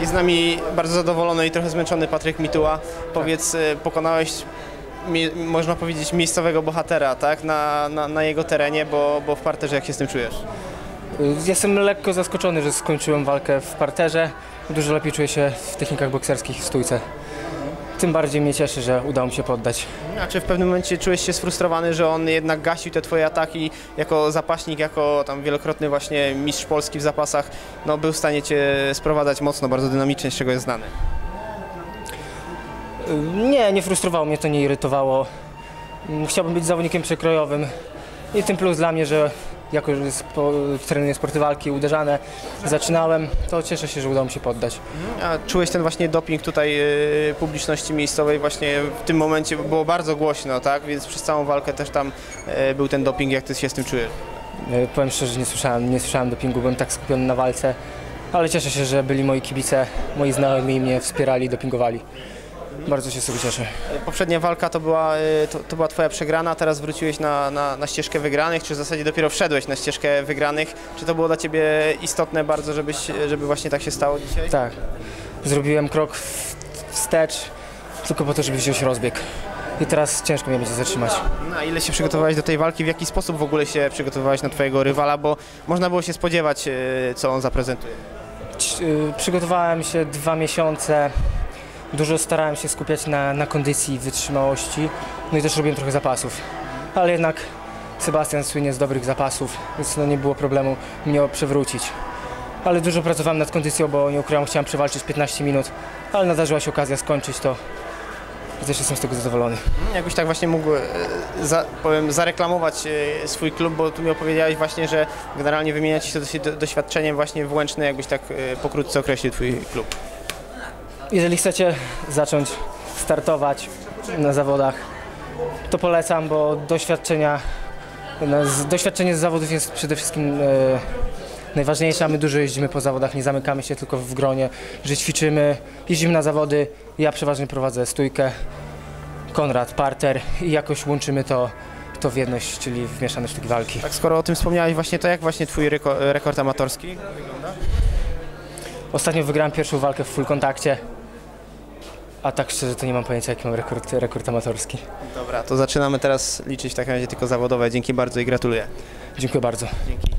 Jest z nami bardzo zadowolony i trochę zmęczony Patryk Mituła. Powiedz, y, pokonałeś, można powiedzieć, miejscowego bohatera, tak? Na, na, na jego terenie, bo, bo w parterze jak się z tym czujesz? Jestem lekko zaskoczony, że skończyłem walkę w parterze. Dużo lepiej czuję się w technikach bokserskich w stójce. Tym bardziej mnie cieszy, że udało mi się poddać. A czy w pewnym momencie czułeś się sfrustrowany, że on jednak gasił te twoje ataki jako zapaśnik, jako tam wielokrotny właśnie mistrz Polski w zapasach, no był w stanie cię sprowadzać mocno, bardzo dynamicznie, z czego jest znany. Y, Nie, nie frustrowało mnie to, nie irytowało. Mm, Chciałbym być zawodnikiem przekrojowym. I tym plus dla mnie, że jako spo, trenuję sporty walki uderzane, zaczynałem, to cieszę się, że udało mi się poddać. A czułeś ten właśnie doping tutaj y, publiczności miejscowej właśnie w tym momencie, bo było bardzo głośno, tak? Więc przez całą walkę też tam y, był ten doping, jak ty się z tym czujesz? Y, Powiem szczerze, że nie słyszałem, nie słyszałem dopingu, byłem tak skupiony na walce, ale cieszę się, że byli moi kibice, moi znajomi mnie wspierali, dopingowali. Bardzo się z tego cieszę. Poprzednia walka to była, y, to, to była twoja przegrana, teraz wróciłeś na, na, na ścieżkę wygranych, czy w zasadzie dopiero wszedłeś na ścieżkę wygranych? Czy to było dla ciebie istotne bardzo, żebyś, żeby właśnie tak się stało dzisiaj? Tak, zrobiłem krok wstecz tylko po to, żeby wziąć rozbieg. I teraz ciężko mnie będzie zatrzymać. Na ile się przygotowałeś do tej walki? W jaki sposób w ogóle się przygotowałeś na twojego rywala? Bo można było się spodziewać, y, co on zaprezentuje. Y, Przygotowałem się dwa miesiące. Dużo starałem się skupiać na, na kondycji wytrzymałości. No i też robiłem trochę zapasów. Ale jednak Sebastian słynie z dobrych zapasów, więc no nie było problemu mnie przewrócić. Ale dużo pracowałem nad kondycją, bo nie ukrywam, chciałem przewalczyć 15 minut, ale nadarzyła się okazja skończyć to. I jestem z tego zadowolony. Jakbyś tak właśnie mógł, e, za, powiem, zareklamować e, swój klub, bo tu mi opowiedziałeś właśnie, że generalnie wymieniacie się doświadczeniem właśnie w Łęczny, jakbyś tak e, pokrótce określił twój klub. Jeżeli chcecie zacząć startować na zawodach, to polecam, bo doświadczenia, no, doświadczenie z zawodów jest przede wszystkim e, najważniejsze, a my dużo jeździmy po zawodach, nie zamykamy się tylko w gronie, że ćwiczymy, jeździmy na zawody, ja przeważnie prowadzę stójkę, Konrad, parter i jakoś łączymy to, to w jedność, czyli w mieszane sztuki walki. Tak, skoro o tym wspomniałeś właśnie, to jak właśnie twój reko, rekord amatorski? Ostatnio wygrałem pierwszą walkę w full kontakcie, a tak szczerze to nie mam pojęcia jaki mam rekord, rekord amatorski. Dobra, to zaczynamy teraz liczyć w takim razie tylko zawodowe. Dzięki bardzo i gratuluję. Dziękuję bardzo. Dzięki.